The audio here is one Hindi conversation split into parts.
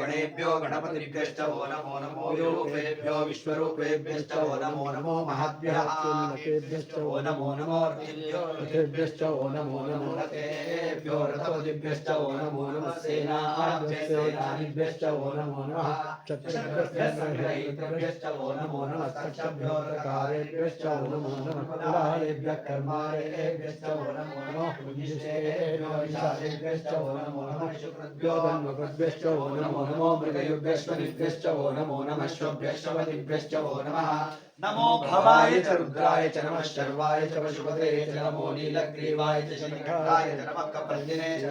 गणेभ्यो गणपतिभ्यश्च वो नमो नमो रूपेभ्यो विश्वरूपेभ्यश्च वो नमो नमो महद्भ्यः ओ नमो नमो रथेभ्यश्च ओ नमो नमो रथेभ्यो रथपतिभ्यश्च ओ नमो नमः सेनाभ्यश्च ओ नमो नमः चक्रभ्यश्च ओ नमो नमः तक्षभ्यो रकारेभ्यश्च ओ नमो नमः कुलालेभ्यः कर्मारेभ्यश्च ओ नमो नमः पुण्यश्रेभ्यो विशालेभ्यश्च ओ नमो नमः शुक्रभ्यो धन्वभ्यश्च ओ नमो नमो मृगयुभ्यश्वनिभ्यश्च ओ नमो नमः श्वभ्यश्वनिभ्यश्च ओ नमः। नमो भवाय च रुद्राय च नमः शर्वाय च पशुपते च नमो नीलग्रीवाय च शनिकण्ठाय च नमः कपर्दिने च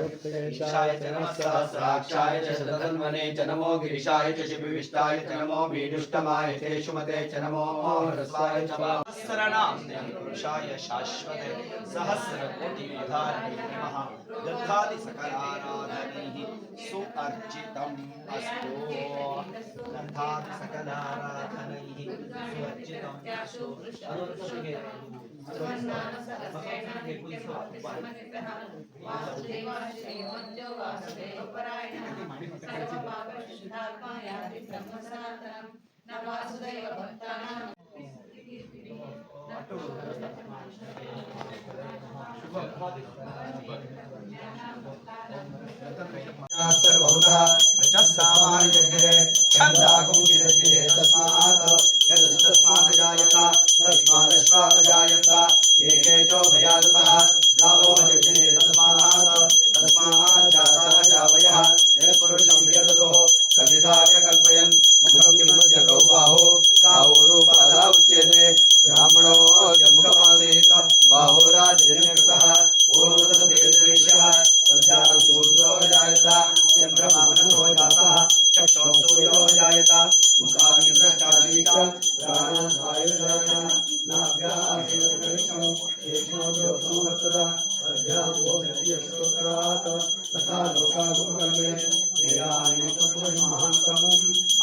ईशाय च नमः सहस्राक्षाय च शतधन्वने च नमो गिरिशाय च शिविविष्टाय च नमो मीडुष्टमाय च शुमते च नमो ह्रस्वाय च सहस्रनाम्ने पुरुषाय शाश्वते सहस्रकोटिविधारिणे नमः। गन्धादिसकलाराधनैः सुअर्चितम् अस्तु। गन्धादिसकलाराधनैः सुअर्चितम् रजस्सामान्यज्ञे छन्दागुंसिरचिरे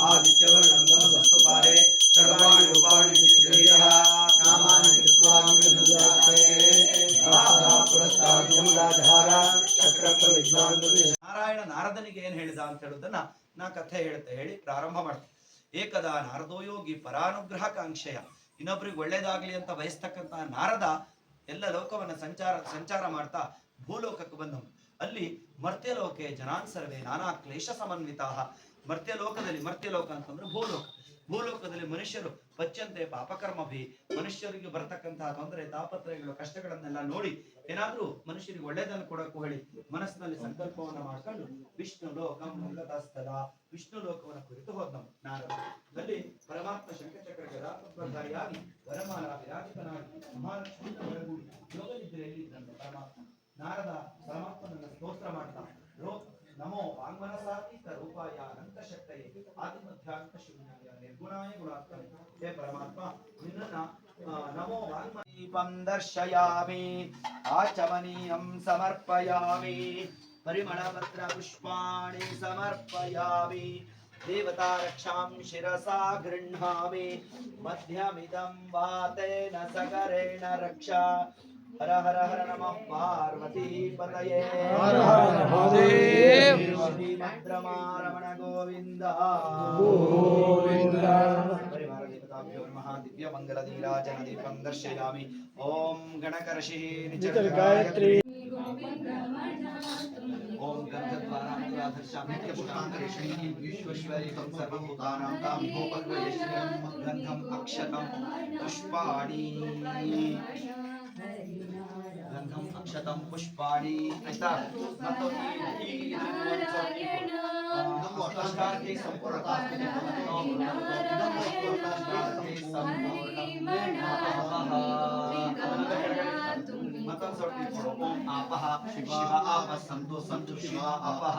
आदित्यवर्णं तमसस्तु पारे सर्वाणि रूपाणि विचित्रैः नामानि कृत्वा ನಾರಾಯಣ ನಾರದನಿಗೆ ಏನ್ ಹೇಳಿದ ಅಂತ ಹೇಳುದನ್ನ ನಾ ಕಥೆ ಹೇಳ್ತೆ ಹೇಳಿ ಪ್ರಾರಂಭ ಮಾಡ್ತೆ ಏಕದ ನಾರದೋಯೋಗಿ ಪರಾನುಗ್ರಹ ಕಾಂಕ್ಷೆಯ ಇನ್ನೊಬ್ರಿಗೆ ಒಳ್ಳೇದಾಗ್ಲಿ ಅಂತ ಬಯಸ್ತಕ್ಕಂತಹ ನಾರದ ಎಲ್ಲ ಲೋಕವನ್ನ ಸಂಚಾರ ಸಂಚಾರ ಮಾಡ್ತಾ ಭೂಲೋಕಕ್ಕೆ ಬಂದವನು ಅಲ್ಲಿ ಮರ್ತ್ಯಲೋಕೆ ಜನಾನ್ ಸರ್ವೇ ನಾನಾ ಕ್ಲೇಶ ಸಮನ್ವಿತ ಮರ್ತ್ಯಲೋಕದಲ್ಲಿ ಮರ್ತ್ಯಲೋಕ ಅಂತಂದ್ರೆ ಭೂಲೋಕ. ಭೂಲೋಕದಲ್ಲಿ ಮನುಷ್ಯರು ಪಚ್ಚಂತೆ ಪಾಪಕರ್ಮಭಿ. ಮನುಷ್ಯರಿಗೆ ಬರತಕ್ಕಂತಹ ತೊಂದರೆ, ತಾಪತ್ರಯಗಳು, ಕಷ್ಟಗಳನ್ನೆಲ್ಲ ನೋಡಿ ಏನಾದ್ರೂ ಮನುಷ್ಯರಿಗೆ ಒಳ್ಳೇದನ್ನು ಕೊಡಕ್ಕೂ ಹೇಳಿ ಮನಸ್ಸಿನಲ್ಲಿ ಸಂಕಲ್ಪವನ್ನ ಮಾಡ್ಕೊಂಡು ವಿಷ್ಣು ಲೋಕಂ ಮಂಗತಸ್ತದ ವಿಷ್ಣು ಲೋಕವನ್ನ ಕುರಿತು ಹೋದ್ನವು ನಾರದ ಅಲ್ಲಿ ಪರಮಾತ್ಮ ಶಂಕಚಕ್ರ ಗದಾಪದ್ಧಾರಿಯಾಗಿ ವರಮಾಲ ವಿರಾಜಿತನಾಗಿ ಒಳಗೂಡಿ ಯೋಗನಿದ್ರೆಯಲ್ಲಿ ಇದ್ದಂತೆ ಪರಮಾತ್ಮ. ನಾರದ अध्यात्म शून्य निर्गुणाय गुणात्मने हे परमात्मा निन्न नमो वाङ्मयीपं दर्शयामि आचमनीयं समर्पयामि परिमळपत्रपुष्पाणि समर्पयामि देवता शिसा शिरसा गृह्णामि, मध्यमिदं वातेन सगरेण रक्षा। हर हर हर नमः पार्वती पतये। हर हर महादेव। श्री भद्रमारमण गोविंद गोविंद दिव्य मंगल नीराजन दीपं दर्शयामि ओम गणकर्षि निचल गायत्री ओम गंधद्वाराधर्शामित्यपुष्टान्तरेषणीं विश्वेश्वरीकं सर्वभूतानां तां भोपद्वयेश्वरं गन्धम् अक्षतं पुष्पाणि। गंधम अक्षतम पुष्पाणी ऐसा मतलब कि ठीक ही नमस्कार के संपूर्णकाश के नमस्कार के संपूर्णकाश मतलब सब पढ़ो ओम आपः शिवा आपः संतो संतो शिवा आपः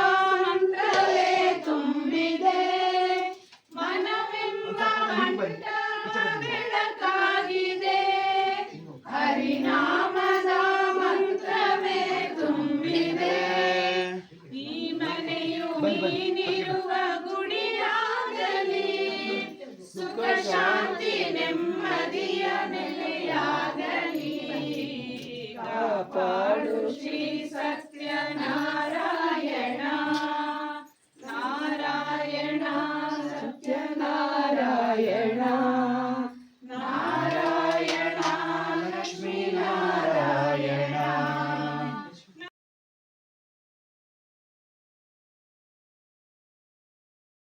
Jesus.